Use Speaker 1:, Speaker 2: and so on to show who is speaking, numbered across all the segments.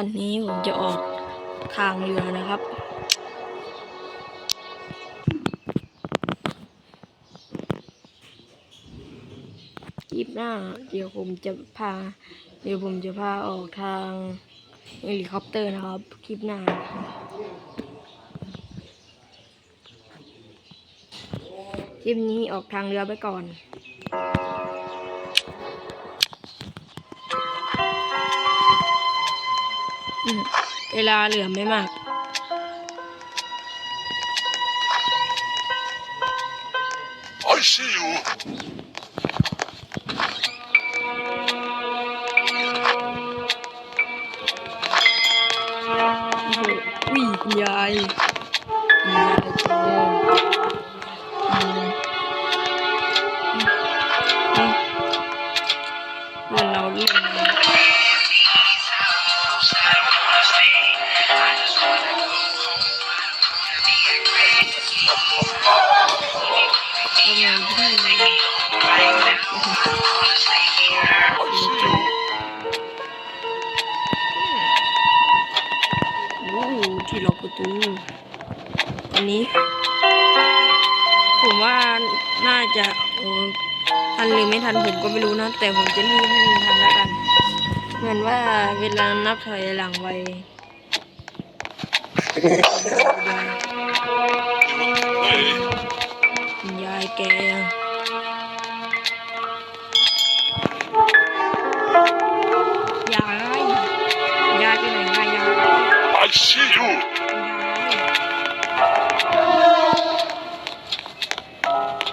Speaker 1: วันนี้ผมจะออกทางเรือนะครับ คลิปหน้า เดี๋ยวผมจะพา เดี๋ยวผมจะพาออกทางเฮลิคอปเตอร์นะครับ คลิปหน้าคลิปนี้ออกทางเรือไปก่อน เวลาเหลือไม่มาก
Speaker 2: I see you.
Speaker 1: อ้โหที่ล็อกประตูอันนี้ ผมว่าน่าจะโอ้ทันหรือไม่ทันผมก็ไม่รู้นะ แต่ผมจะรีบให้มันทันแล้วกัน เหมือนว่าเวลานับถอยหลังไวคุณยายแก
Speaker 2: I see you.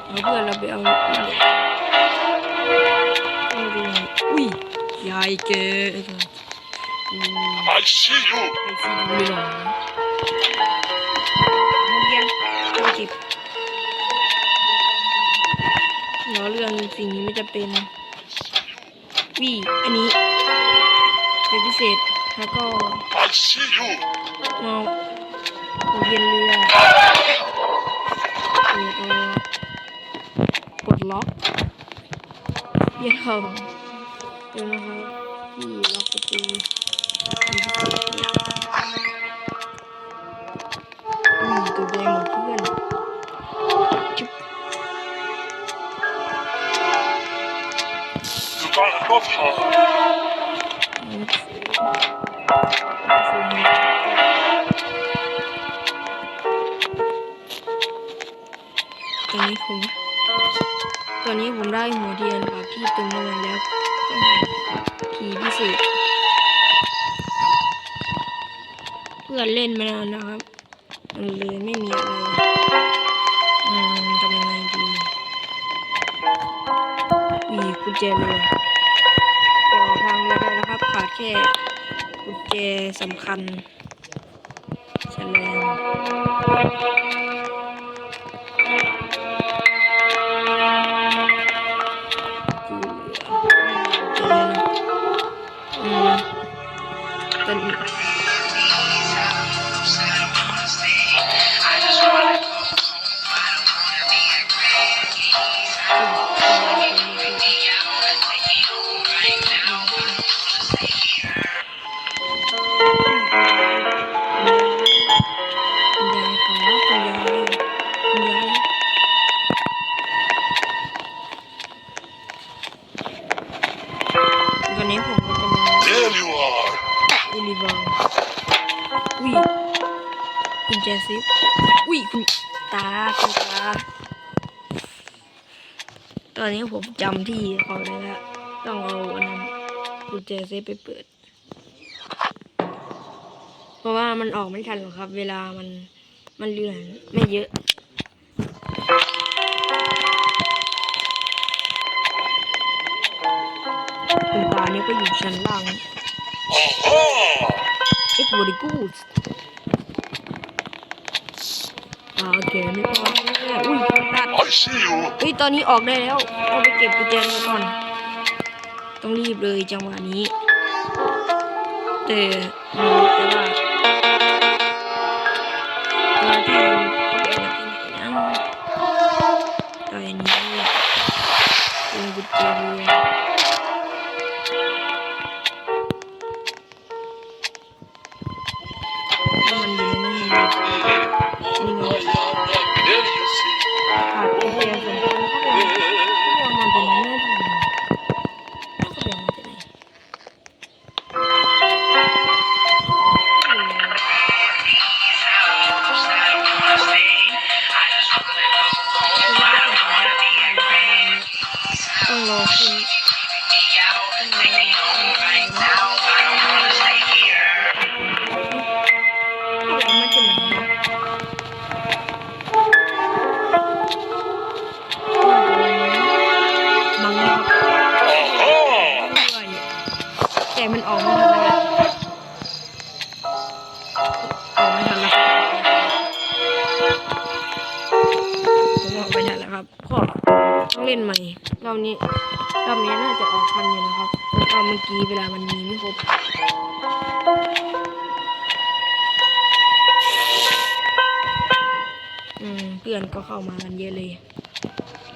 Speaker 1: เอาเพื่อนเราไปเอามันเอาดูหน่อยอุ้ยยายแกอืม
Speaker 2: I see you.
Speaker 1: ไปซีดูเลยเหรอโรงเรียนโรงจิบล้อเรื่องสิ่งนี้ไม่จะเป็นวีอันนี้เป็นพิเศษแล้วก็
Speaker 2: I see you.
Speaker 1: มาหัวเรียนเรือเปิดตัวปลดล็อกเยี่ยมเดี๋ยวนะครับที่ล็อกประตูอืมตัวแดงหมดเพื่อนจุ๊บ
Speaker 2: You gotta go home.
Speaker 1: ต นี้ผม ตอนนี้ผมได้หัวเทียนกับที่ติมน้ำมันแล้วต้องหาทีพิเศษเพื่อนเล่นมานานนะครับมันเลยไม่มีอะไรอืมทำยังไงดีมีกุญแจเลยต่อทางเรือได้แล้วครับ ขาดแค่กุญแจสำคัญแฉลง แจซิฟอุ้ยคุณตาคุณตา ตอนนี้ผมจำที่เขาได้แล้วต้องเอาอันนั้นคุณแจซิฟไปเปิด เพราะว่ามันออกไม่ทันหรอกครับ เวลามันมันเหลือไม่เยอะ อ่าโอเคไม่พอแน่อุ้ยตัด
Speaker 2: I see you.
Speaker 1: เฮ้ยตอนนี้ออกได้แล้วต้องไปเก็บกุญแจมาก่อน ต้องรีบเลยจังหวะนี้ แต่อืมแต่ว่าตัวที่ ต้องเล่นใหม่รอบนี้รอบนี้น่าจะออกทันอยู่นะครับตอนเมื่อกี้เวลามันมีไม่ครบอืมเพื่อนก็เข้ามากันเยอะเลย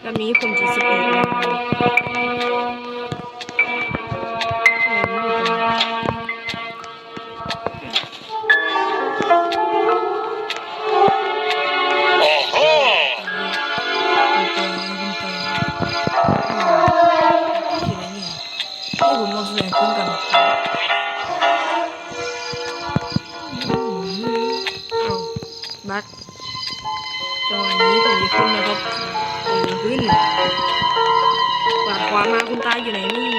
Speaker 1: รอบนี้ผมจะสปีดเลย บักจังหวะนี้ผมจะขึ้นนะครับผมจะขึ้นกวาดขวามาคุณตาอยู่ไหนนี่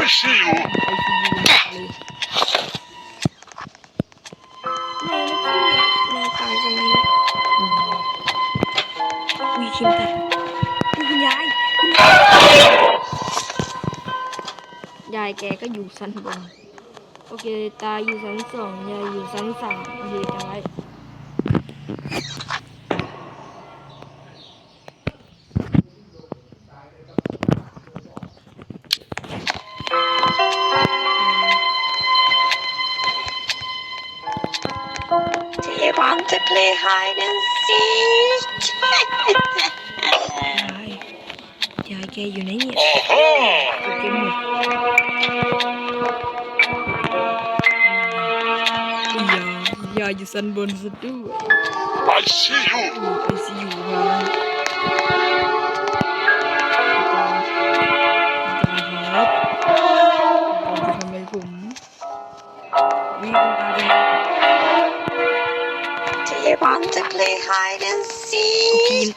Speaker 2: I see you.
Speaker 1: ไอซียูเลยไม่นะพี่นายตายทำไมเนี่ยอืมอุ้ยชิมแต่อุ้ยคุณยายคุณยายยายแกก็อยู่ชั้นบนโอเค ตาอยู่ชั้นสองยายอยู่ชั้นสามโอเคจำไว้
Speaker 3: want to play hide and seek?
Speaker 1: ยายยายแกอยู่ไหนเนี่ย
Speaker 2: Aha!
Speaker 1: โอเคหมดยายาอยู่ชั้นบนสุดด้วย
Speaker 2: I see you.
Speaker 1: ไอซียูมา
Speaker 3: want to play hide and seek?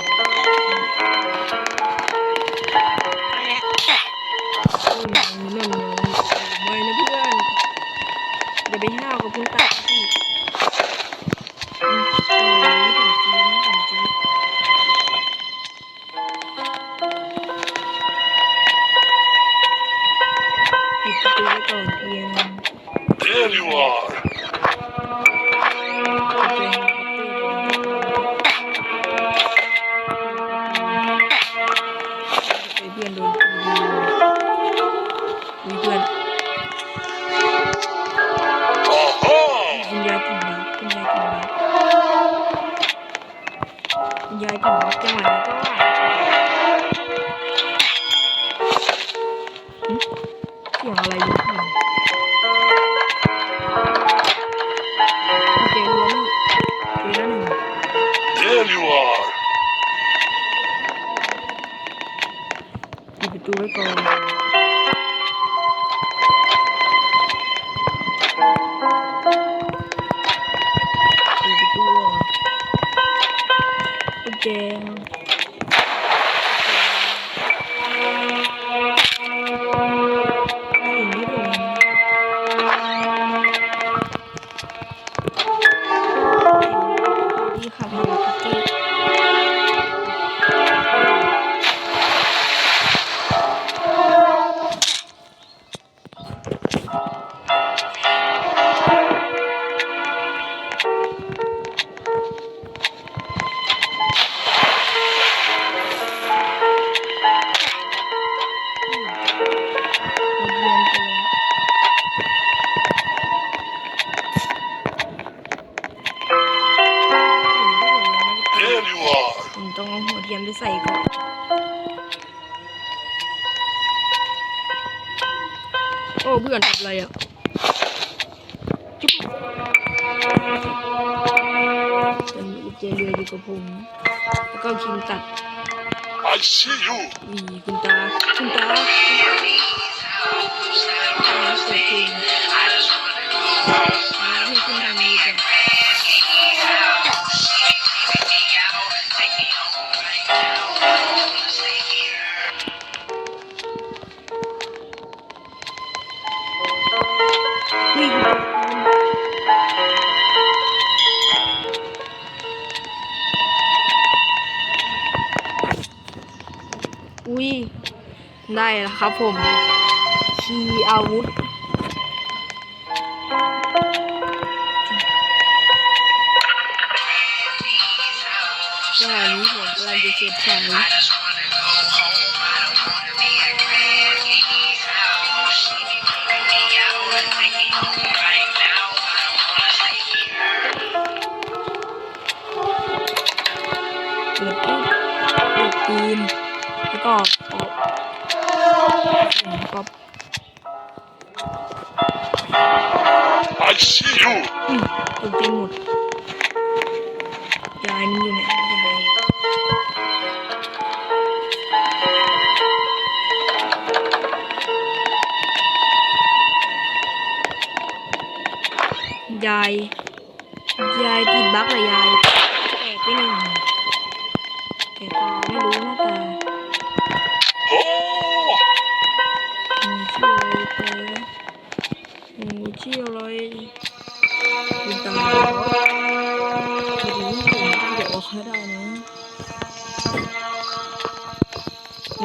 Speaker 1: ม ต้องเอาหัวเทียมไปใส่ก่อนโอ้เพื่อนทำอะไรอะจุ๊บเป็นกุญแจเรืออยู่กับผม แล้วก็คิมตัด
Speaker 2: I see you.
Speaker 1: วีคุณตา คุณตาคุณตาเปิดเพลงให้คุณทำดีก่อน ได้แล้วครับผมชีอาวุธก็อันนี้ผมกำลังจะเก็บของ ก็
Speaker 2: I see you.
Speaker 1: อืมตกใจหมดยายมัน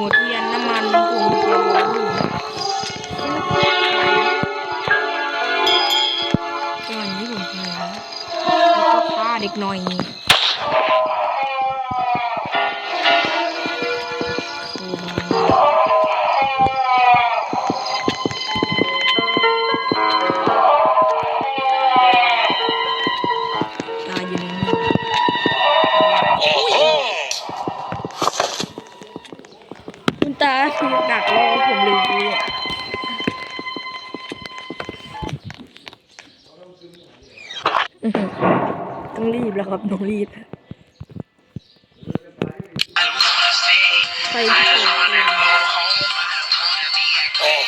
Speaker 1: หัวเทียนน้ำมันผมเกี่ยวไว้ก็อันนี้ผมเคยนะแล้วก็ฆ่าเด็กหน่อย ต้องรีบแล้วครับต้องรีบใครที่เปิดเพลง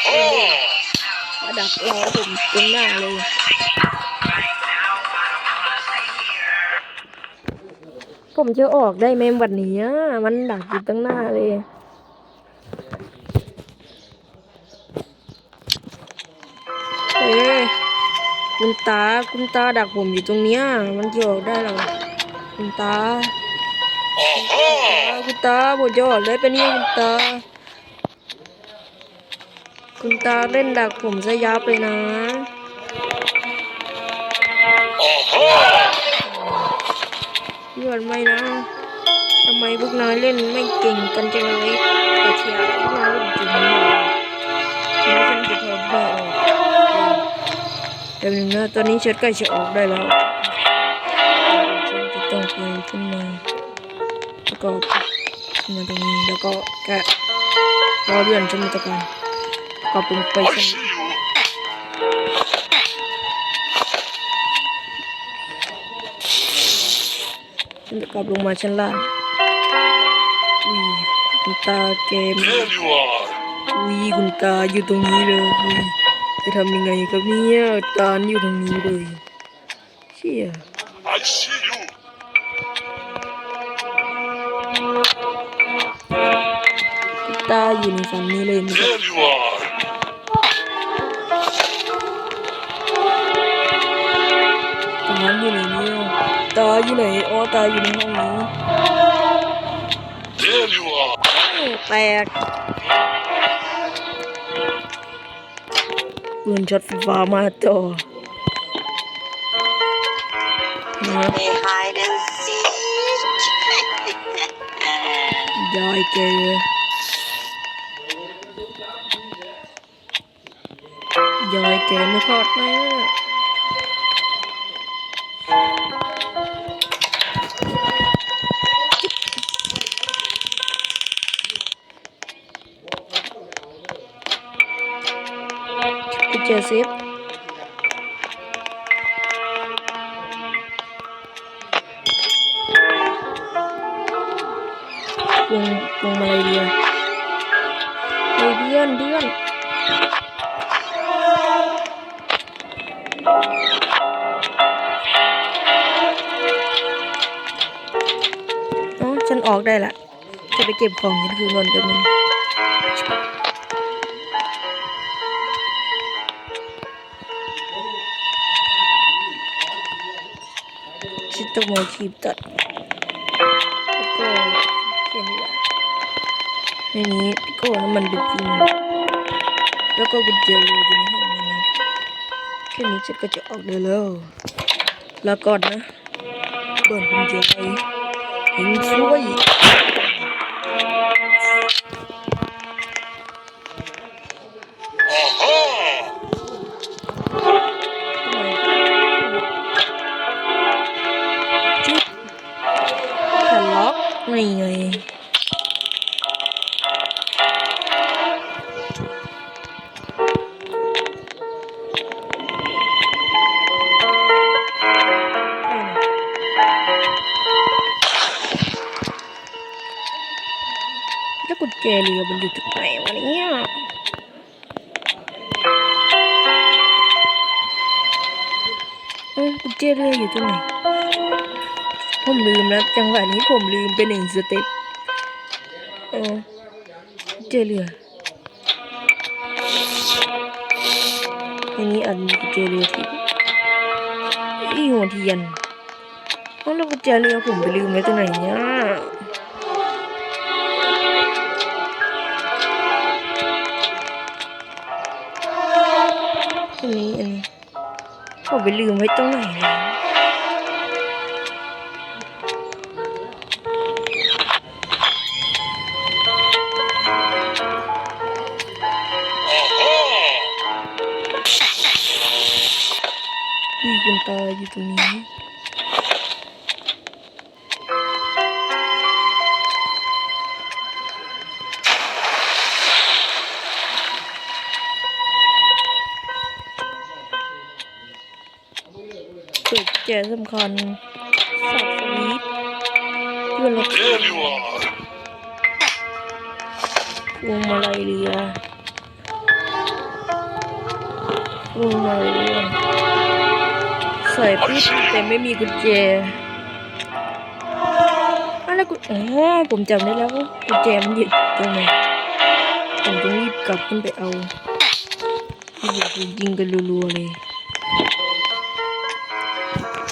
Speaker 2: Aha.
Speaker 1: มาดักรอผมตรงหน้าเลยผมจะออกได้ไหมวันนี้อะมันดักอยู่ตั้งหน้าเลย คุณตาคุณตาดักผมอยู่ตรงเนี้ย มันจะออกได้เหรอคุณตา
Speaker 2: Aha.
Speaker 1: คุณตาผมจะออกได้ปะเนี่ยคุณตา คุณตาเล่นดักผมซะยับเลยนะ
Speaker 2: Aha.
Speaker 1: เพื่อนไม่นะทำไมพวกนายเล่นไม่เก่งกันจังเลยแต่เชียร์พวกนายเล่นเก่งมากแล้วฉันจะทำได้ออก เดี๋ยวหนึ่งนะตอนนี้ฉันใกล้จะออกได้แล้วฉันจะต้องไปขึ้นมาแล้วก็ขึ้นมาตรงนี้แล้วก็แกะรอเพื่อนฉันมาตะการก็ลงไป
Speaker 2: I
Speaker 1: ชั้น
Speaker 2: see you.
Speaker 1: ฉันจะกลับลงมาชั้นล่างอุ้ยคุณตาเกม
Speaker 2: There you are.
Speaker 1: อุ้ยคุณตาอยู่ตรงนี้เลยอุ้ย จะทำยังไงครับเนี่ยตาอยู่ตรงนี้เลยเชี่ย
Speaker 2: I see you.
Speaker 1: คุณตาอยู่ในฝันนี้เลยมันจะ
Speaker 2: There you are.
Speaker 1: ตาอยู่ไหนเนี่ยตาอยู่ไหนอ๋อตาอยู่ในห้องนี้
Speaker 2: There you are.
Speaker 1: แตก ปืนช็อตฟ้ามาต่อนะ
Speaker 3: ได้เก
Speaker 1: ยยอยแกยายแกไม่พอดแน่ อนเนอ๋อฉันออกได้ละ จะไปเก็บของฉันคือนอนแป๊บนึงฉันต้องมาคีบตัดแล้วก็เขียนนี่แหละในนี้ก็น้ำมันเบนซิน แล้วก็กุญแจอยู่ในห้องนั้นะแค่นี้ฉันก็จะออกได้แล้วลาก่อนนะเปิดกุญแจไปเห็นช่วย เอ้ยกุญแจเรืออยู่ตรงไหน ผมลืมแล้วจังหวะนี้ผมลืมไปหนึ่งสเต็ปเออเจอเรืออันนี้อันเจอเรือที่อีหัวเทียนแล้วกุญแจเรือผมไปลืมไว้ตรงไหนเนี่ย ผมไปลืมไว้ตรงไหนแล้ว
Speaker 2: อาฮ่า
Speaker 1: มีคุณตาอยู่ตรงนี้ แจสำคัญสับสวิตช์เพื่อนเรา
Speaker 2: There you are.
Speaker 1: พวงมาลัยเรือพวงมาลัยเรือใส่ปุ๊บแต่ไม่มีกุญแจอะไรกุญอ๋อผมจำได้แล้วว่ากุญแจมันอยู่ตรงไหนผมต้องรีบกลับขึ้นไปเอาอ้โหยิงกันรัวๆเลย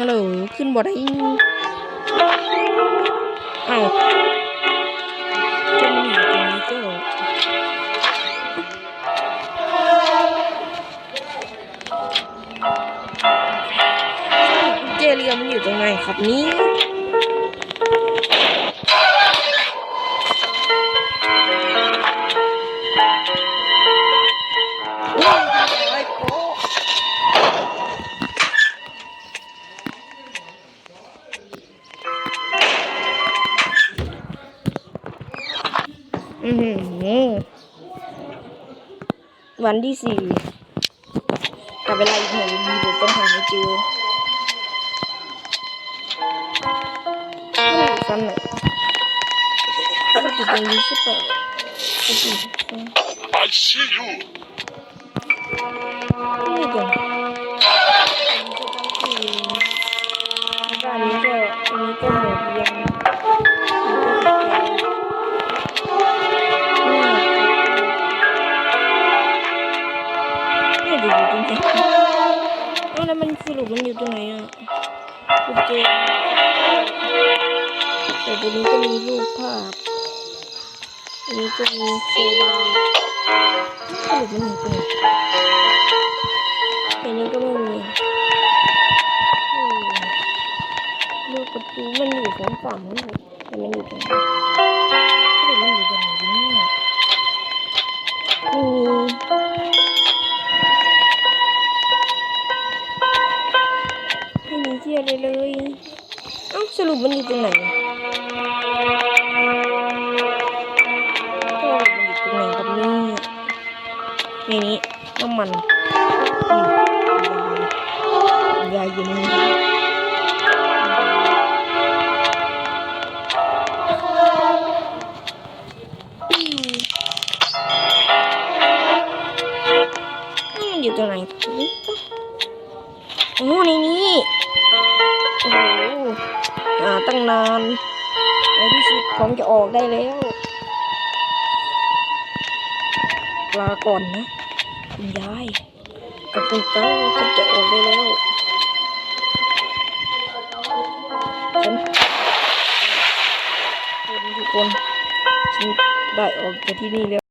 Speaker 1: ฮัลโหลขึ้นบ่ได้เอ้าจะมาอยู่ตรงนี้ก็เจเรียมอยู่ตรงไหนครับนี่ วันที่สี่กับเวลาอีกหน่อยมีผมต้องหาให้เจอซ้ำไหนก็ติดตรงนี้ใช่ปะ
Speaker 2: I see you.
Speaker 1: กุญแต่ตรงนี้ก็มีรูปภาพอันนี้ก็มีโซบาร์สรุปมันอยู่ตรงไหนอันนี้ก็ไม่มีอืมลูกประตูมันอยู่สองฝั่งนี่แต่มันอยู่ตรงไหนสรุปมันอยู่ตรงไหนเนี่ยมีไม่มีเที่ยวเลยเลย สรุปมันอยู่ตรงไหนมันอยู่ตรงไหนครับเนี่ยนนี้น้ำมันยาเยู่นี่ ออกได้แล้วลาก่อนนะคุณยายกับคุณตาฉันจะออกได้แล้วฉันคนทุกคนฉันได้ออกจากที่นี่แล้ว